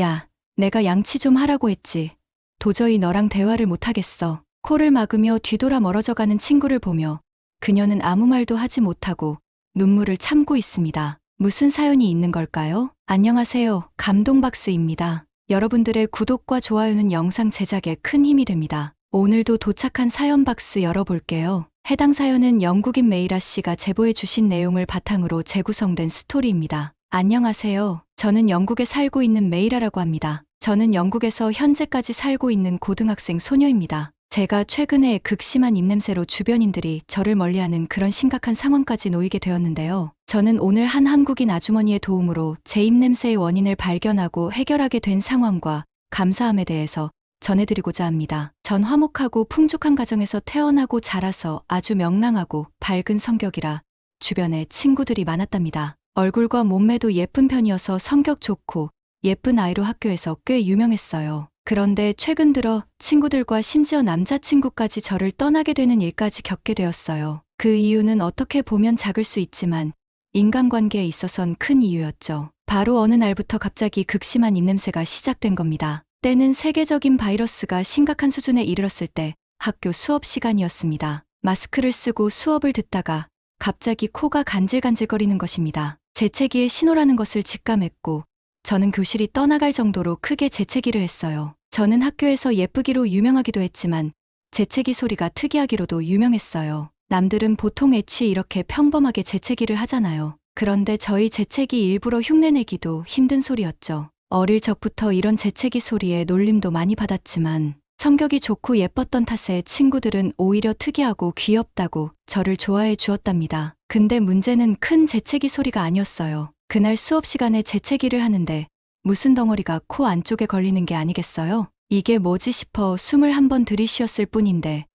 야, 내가 양치 좀 하라고 했지. 도저히 너랑 대화를 못하겠어. 코를 막으며 뒤돌아 멀어져 가는 친구를 보며 그녀는 아무 말도 하지 못하고 눈물을 참고 있습니다. 무슨 사연이 있는 걸까요? 안녕하세요. 감동박스입니다. 여러분들의 구독과 좋아요는 영상 제작에 큰 힘이 됩니다. 오늘도 도착한 사연 박스 열어볼게요. 해당 사연은 영국인 메이라 씨가 제보해 주신 내용을 바탕으로 재구성된 스토리입니다. 안녕하세요. 저는 영국에 살고 있는 메이라라고 합니다. 저는 영국에서 현재까지 살고 있는 고등학생 소녀입니다. 제가 최근에 극심한 입냄새로 주변인들이 저를 멀리하는 그런 심각한 상황까지 놓이게 되었는데요. 저는 오늘 한 한국인 아주머니의 도움으로 제 입냄새의 원인을 발견하고 해결하게 된 상황과 감사함에 대해서 전해드리고자 합니다. 전 화목하고 풍족한 가정에서 태어나고 자라서 아주 명랑하고 밝은 성격이라 주변에 친구들이 많았답니다. 얼굴과 몸매도 예쁜 편이어서 성격 좋고 예쁜 아이로 학교에서 꽤 유명했어요. 그런데 최근 들어 친구들과 심지어 남자친구까지 저를 떠나게 되는 일까지 겪게 되었어요. 그 이유는 어떻게 보면 작을 수 있지만 인간관계에 있어선 큰 이유였죠. 바로 어느 날부터 갑자기 극심한 입냄새가 시작된 겁니다. 때는 세계적인 바이러스가 심각한 수준에 이르렀을 때 학교 수업 시간이었습니다. 마스크를 쓰고 수업을 듣다가 갑자기 코가 간질간질거리는 것입니다. 재채기의 신호라는 것을 직감했고 저는 교실이 떠나갈 정도로 크게 재채기를 했어요. 저는 학교에서 예쁘기로 유명하기도 했지만 재채기 소리가 특이하기로도 유명했어요. 남들은 보통 애취 이렇게 평범하게 재채기를 하잖아요. 그런데 저희 재채기 일부러 흉내내기도 힘든 소리였죠. 어릴 적부터 이런 재채기 소리에 놀림도 많이 받았지만 성격이 좋고 예뻤던 탓에 친구들은 오히려 특이하고 귀엽다고 저를 좋아해 주었답니다. 근데 문제는 큰 재채기 소리가 아니었어요. 그날 수업 시간에 재채기를 하는데 무슨 덩어리가 코 안쪽에 걸리는 게 아니겠어요? 이게 뭐지 싶어 숨을 한 번 들이쉬었을 뿐인데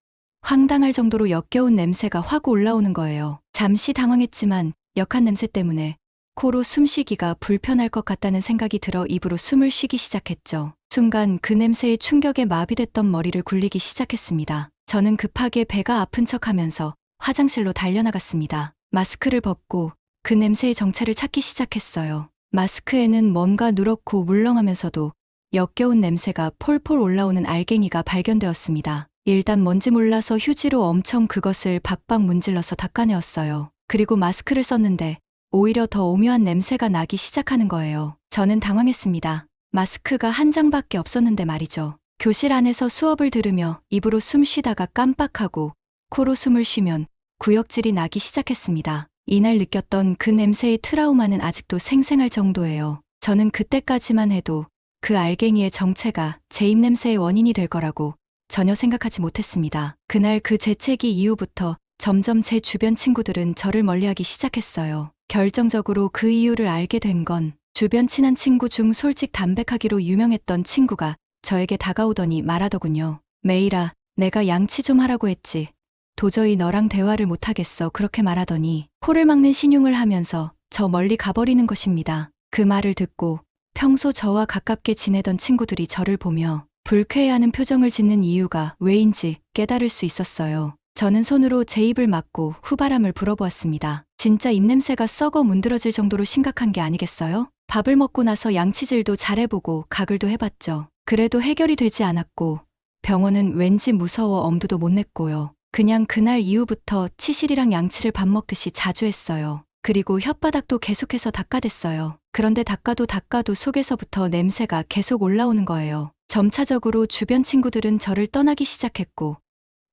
황당할 정도로 역겨운 냄새가 확 올라오는 거예요. 잠시 당황했지만 역한 냄새 때문에 코로 숨쉬기가 불편할 것 같다는 생각이 들어 입으로 숨을 쉬기 시작했죠. 순간 그 냄새에 충격에 마비됐던 머리를 굴리기 시작했습니다. 저는 급하게 배가 아픈 척 하면서 화장실로 달려나갔습니다. 마스크를 벗고 그 냄새의 정체를 찾기 시작했어요. 마스크에는 뭔가 누렇고 물렁하면서도 역겨운 냄새가 폴폴 올라오는 알갱이가 발견되었습니다. 일단 뭔지 몰라서 휴지로 엄청 그것을 박박 문질러서 닦아내었어요. 그리고 마스크를 썼는데 오히려 더 오묘한 냄새가 나기 시작하는 거예요. 저는 당황했습니다. 마스크가 한 장밖에 없었는데 말이죠. 교실 안에서 수업을 들으며 입으로 숨 쉬다가 깜빡하고 코로 숨을 쉬면 구역질이 나기 시작했습니다. 이날 느꼈던 그 냄새의 트라우마는 아직도 생생할 정도예요. 저는 그때까지만 해도 그 알갱이의 정체가 제 입냄새의 원인이 될 거라고 전혀 생각하지 못했습니다. 그날 그 재채기 이후부터 점점 제 주변 친구들은 저를 멀리하기 시작했어요. 결정적으로 그 이유를 알게 된 건 주변 친한 친구 중 솔직 담백하기로 유명했던 친구가 저에게 다가오더니 말하더군요. 메이라, 내가 양치 좀 하라고 했지. 도저히 너랑 대화를 못하겠어. 그렇게 말하더니 코를 막는 신용을 하면서 저 멀리 가버리는 것입니다. 그 말을 듣고 평소 저와 가깝게 지내던 친구들이 저를 보며 불쾌해하는 표정을 짓는 이유가 왜인지 깨달을 수 있었어요. 저는 손으로 제 입을 막고 후바람을 불어보았습니다. 진짜 입냄새가 썩어 문드러질 정도로 심각한 게 아니겠어요? 밥을 먹고 나서 양치질도 잘해보고 가글도 해봤죠. 그래도 해결이 되지 않았고 병원은 왠지 무서워 엄두도 못 냈고요. 그냥 그날 이후부터 치실이랑 양치를 밥 먹듯이 자주 했어요. 그리고 혓바닥도 계속해서 닦아댔어요. 그런데 닦아도 닦아도 속에서부터 냄새가 계속 올라오는 거예요. 점차적으로 주변 친구들은 저를 떠나기 시작했고,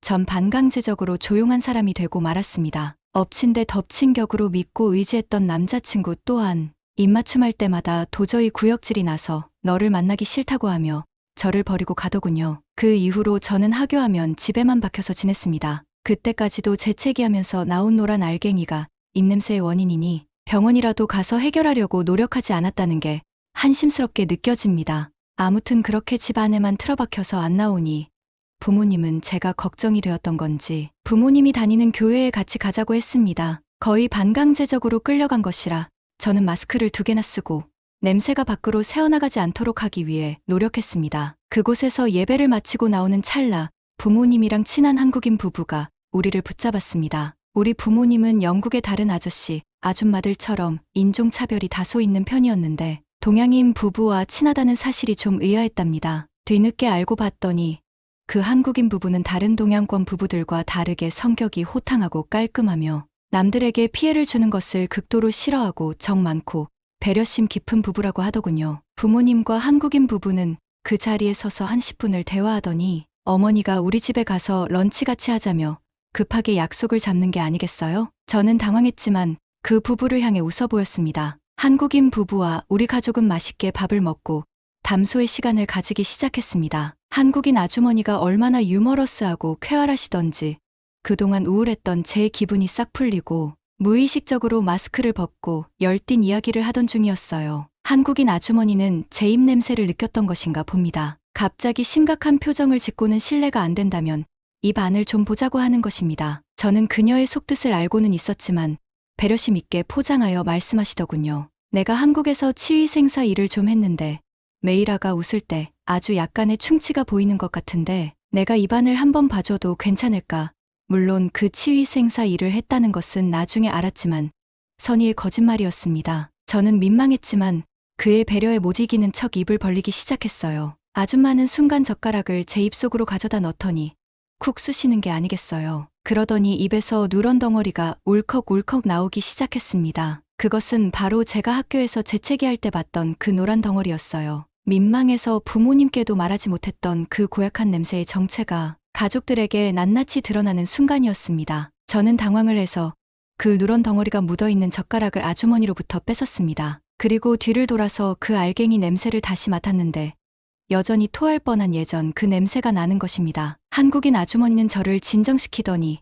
전 반강제적으로 조용한 사람이 되고 말았습니다. 엎친 데 덮친 격으로 믿고 의지했던 남자친구 또한 입맞춤할 때마다 도저히 구역질이 나서 너를 만나기 싫다고 하며 저를 버리고 가더군요. 그 이후로 저는 하교하면 집에만 박혀서 지냈습니다. 그때까지도 재채기하면서 나온 노란 알갱이가 입냄새의 원인이니 병원이라도 가서 해결하려고 노력하지 않았다는 게 한심스럽게 느껴집니다. 아무튼 그렇게 집 안에만 틀어박혀서 안 나오니 부모님은 제가 걱정이 되었던 건지 부모님이 다니는 교회에 같이 가자고 했습니다. 거의 반강제적으로 끌려간 것이라 저는 마스크를 두 개나 쓰고 냄새가 밖으로 새어나가지 않도록 하기 위해 노력했습니다. 그곳에서 예배를 마치고 나오는 찰나 부모님이랑 친한 한국인 부부가 우리를 붙잡았습니다. 우리 부모님은 영국의 다른 아저씨, 아줌마들처럼 인종차별이 다소 있는 편이었는데 동양인 부부와 친하다는 사실이 좀 의아했답니다. 뒤늦게 알고 봤더니 그 한국인 부부는 다른 동양권 부부들과 다르게 성격이 호탕하고 깔끔하며 남들에게 피해를 주는 것을 극도로 싫어하고 정 많고 배려심 깊은 부부라고 하더군요. 부모님과 한국인 부부는 그 자리에 서서 한 10분을 대화하더니 어머니가 우리 집에 가서 런치 같이 하자며 급하게 약속을 잡는 게 아니겠어요? 저는 당황했지만 그 부부를 향해 웃어 보였습니다. 한국인 부부와 우리 가족은 맛있게 밥을 먹고 담소의 시간을 가지기 시작했습니다. 한국인 아주머니가 얼마나 유머러스하고 쾌활하시던지 그동안 우울했던 제 기분이 싹 풀리고 무의식적으로 마스크를 벗고 열띤 이야기를 하던 중이었어요. 한국인 아주머니는 제 입 냄새를 느꼈던 것인가 봅니다. 갑자기 심각한 표정을 짓고는 신뢰가 안 된다면 입 안을 좀 보자고 하는 것입니다. 저는 그녀의 속뜻을 알고는 있었지만 배려심 있게 포장하여 말씀하시더군요. 내가 한국에서 치위 생사 일을 좀 했는데 메이라가 웃을 때 아주 약간의 충치가 보이는 것 같은데 내가 입안을 한번 봐줘도 괜찮을까? 물론 그 치위 생사 일을 했다는 것은 나중에 알았지만 선의의 거짓말이었습니다. 저는 민망했지만 그의 배려에 못 이기는 척 입을 벌리기 시작했어요. 아줌마는 순간 젓가락을 제 입속으로 가져다 넣더니 쿡 쑤시는 게 아니겠어요. 그러더니 입에서 누런 덩어리가 울컥울컥 나오기 시작했습니다. 그것은 바로 제가 학교에서 재채기할 때 봤던 그 노란 덩어리였어요. 민망해서 부모님께도 말하지 못했던 그 고약한 냄새의 정체가 가족들에게 낱낱이 드러나는 순간이었습니다. 저는 당황을 해서 그 누런 덩어리가 묻어있는 젓가락을 아주머니로부터 뺏었습니다. 그리고 뒤를 돌아서 그 알갱이 냄새를 다시 맡았는데 여전히 토할 뻔한 예전 그 냄새가 나는 것입니다. 한국인 아주머니는 저를 진정시키더니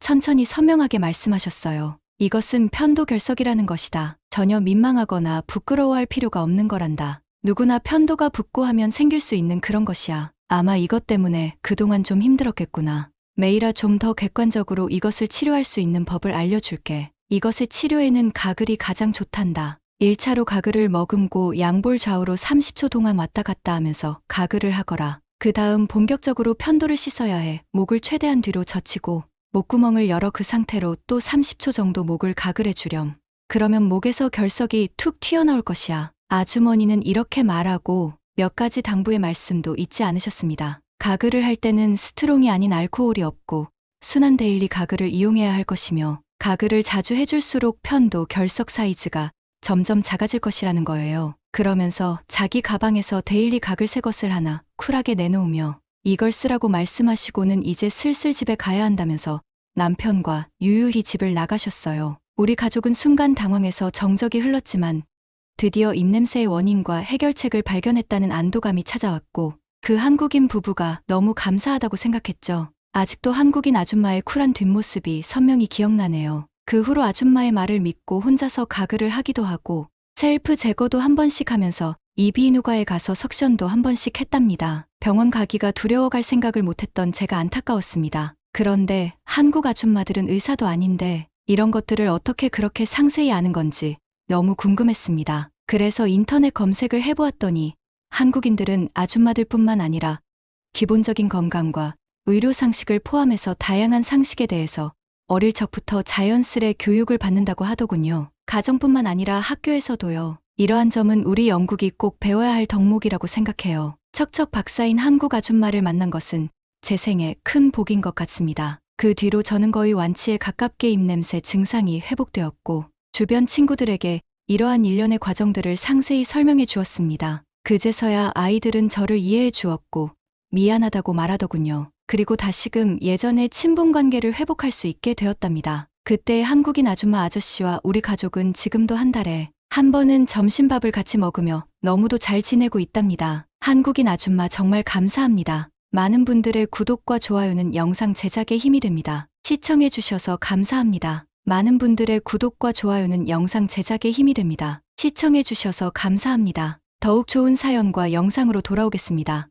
천천히 선명하게 말씀하셨어요. 이것은 편도 결석이라는 것이다. 전혀 민망하거나 부끄러워할 필요가 없는 거란다. 누구나 편도가 붓고 하면 생길 수 있는 그런 것이야. 아마 이것 때문에 그동안 좀 힘들었겠구나. 메이라 좀 더 객관적으로 이것을 치료할 수 있는 법을 알려줄게. 이것의 치료에는 가글이 가장 좋단다. 1차로 가글을 머금고 양볼 좌우로 30초 동안 왔다 갔다 하면서 가글을 하거라. 그 다음 본격적으로 편도를 씻어야 해. 목을 최대한 뒤로 젖히고 목구멍을 열어 그 상태로 또 30초 정도 목을 가글해 주렴. 그러면 목에서 결석이 툭 튀어나올 것이야. 아주머니는 이렇게 말하고 몇 가지 당부의 말씀도 잊지 않으셨습니다. 가글을 할 때는 스트롱이 아닌 알코올이 없고 순한 데일리 가글을 이용해야 할 것이며 가글을 자주 해줄수록 편도 결석 사이즈가 점점 작아질 것이라는 거예요. 그러면서 자기 가방에서 데일리 가글 새 것을 하나 쿨하게 내놓으며 이걸 쓰라고 말씀하시고는 이제 슬슬 집에 가야 한다면서 남편과 유유히 집을 나가셨어요. 우리 가족은 순간 당황해서 정적이 흘렀지만 드디어 입냄새의 원인과 해결책을 발견했다는 안도감이 찾아왔고 그 한국인 부부가 너무 감사하다고 생각했죠. 아직도 한국인 아줌마의 쿨한 뒷모습이 선명히 기억나네요. 그 후로 아줌마의 말을 믿고 혼자서 가글을 하기도 하고 셀프 제거도 한 번씩 하면서 이비인후과에 가서 석션도 한 번씩 했답니다. 병원 가기가 두려워 갈 생각을 못했던 제가 안타까웠습니다. 그런데 한국 아줌마들은 의사도 아닌데 이런 것들을 어떻게 그렇게 상세히 아는 건지 너무 궁금했습니다. 그래서 인터넷 검색을 해보았더니 한국인들은 아줌마들 뿐만 아니라 기본적인 건강과 의료 상식을 포함해서 다양한 상식에 대해서 어릴 적부터 자연스레 교육을 받는다고 하더군요. 가정뿐만 아니라 학교에서도요. 이러한 점은 우리 영국이 꼭 배워야 할 덕목이라고 생각해요. 척척 박사인 한국 아줌마를 만난 것은 제 생에 큰 복인 것 같습니다. 그 뒤로 저는 거의 완치에 가깝게 입냄새 증상이 회복되었고 주변 친구들에게 이러한 일련의 과정들을 상세히 설명해 주었습니다. 그제서야 아이들은 저를 이해해 주었고 미안하다고 말하더군요. 그리고 다시금 예전의 친분 관계를 회복할 수 있게 되었답니다. 그때 한국인 아줌마 아저씨와 우리 가족은 지금도 한 달에 한 번은 점심밥을 같이 먹으며 너무도 잘 지내고 있답니다. 한국인 아줌마 정말 감사합니다. 많은 분들의 구독과 좋아요는 영상 제작에 힘이 됩니다. 시청해 주셔서 감사합니다. 많은 분들의 구독과 좋아요는 영상 제작에 힘이 됩니다. 시청해 주셔서 감사합니다. 더욱 좋은 사연과 영상으로 돌아오겠습니다.